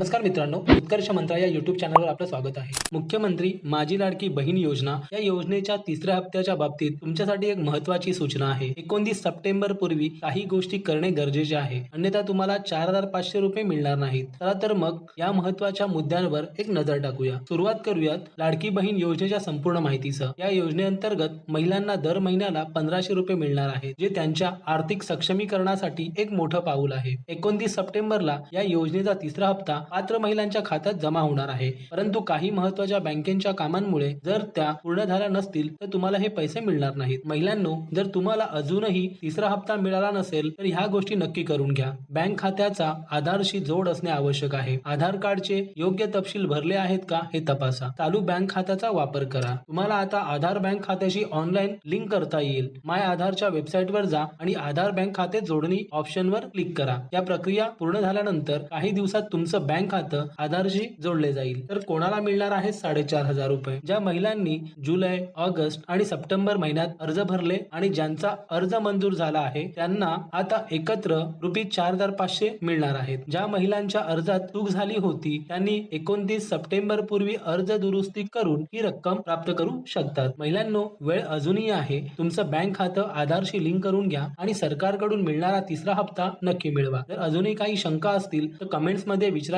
नमस्कार मित्रांनो उत्कर्ष मंत्रा या युट्यूब चॅनलवर आपलं स्वागत आहे. मुख्यमंत्री माझी लाडकी बहीण योजना या योजनेच्या तिसऱ्या हप्त्याच्या बाबतीत तुमच्यासाठी एक महत्वाची सूचना आहे. एकोणतीस सप्टेंबर पूर्वी काही गोष्टी करणे गरजेचे आहे. अन्यथा तुम्हाला चार हजार पाचशे रुपये मिळणार नाहीत. चला तर मग या महत्त्वाच्या मुद्द्यांवर एक नजर टाकूया. सुरुवात करूयात लाडकी बहीण योजनेच्या संपूर्ण माहितीसह. या योजनेअंतर्गत महिलांना दर महिन्याला पंधराशे रुपये मिळणार आहे जे त्यांच्या आर्थिक सक्षमीकरणासाठी एक मोठं पाऊल आहे. एकोणतीस सप्टेंबरला या योजनेचा तिसरा हप्ता पात्र महिलांच्या खात्यात जमा होणार आहे. परंतु काही महत्त्वाच्या बँकेच्या कामांमुळे जर त्या पूर्ण झाल्या नसतील तर तुम्हाला हे पैसे मिळणार नाहीत. महिलांनो जर तुम्हाला अजूनही तिसरा हप्ता मिळाला नसेल तर ह्या गोष्टी नक्की करून घ्या. बँक खात्याचा आधारशी जोड असणे आवश्यक आहे. आधार कार्डचे योग्य तपशील भरले आहेत का हे तपासा. चालू बँक खात्याचा वापर करा. तुम्हाला आता आधार बँक खात्याशी ऑनलाईन लिंक करता येईल. माय आधारच्या वेबसाईटवर जा आणि आधार बँक खाते जोडणी ऑप्शनवर क्लिक करा. या प्रक्रिया पूर्ण झाल्यानंतर काही दिवसात तुमचं बँक खातं आधारशी जोडले जाईल. तर कोणाला मिळणार आहे साडेचार हजार रुपये? ज्या महिलांनी जुलै ऑगस्ट आणि सप्टेंबर महिन्यात अर्ज भरले आणि ज्यांचा अर्ज मंजूर झाला आहे त्यांना आता एकत्र रुपये चार हजार पाचशे मिळणार आहेत. ज्या महिलांच्या अर्जात चूक झाली होती त्यांनी एकोणतीस सप्टेंबर पूर्वी अर्ज दुरुस्ती करून ही रक्कम प्राप्त करू शकतात. महिलांनो वेळ अजूनही आहे. तुमचं बँक खातं आधारशी लिंक करून घ्या आणि सरकारकडून मिळणारा तिसरा हप्ता नक्की मिळवा. जर अजूनही काही शंका असतील तर कमेंट्समध्ये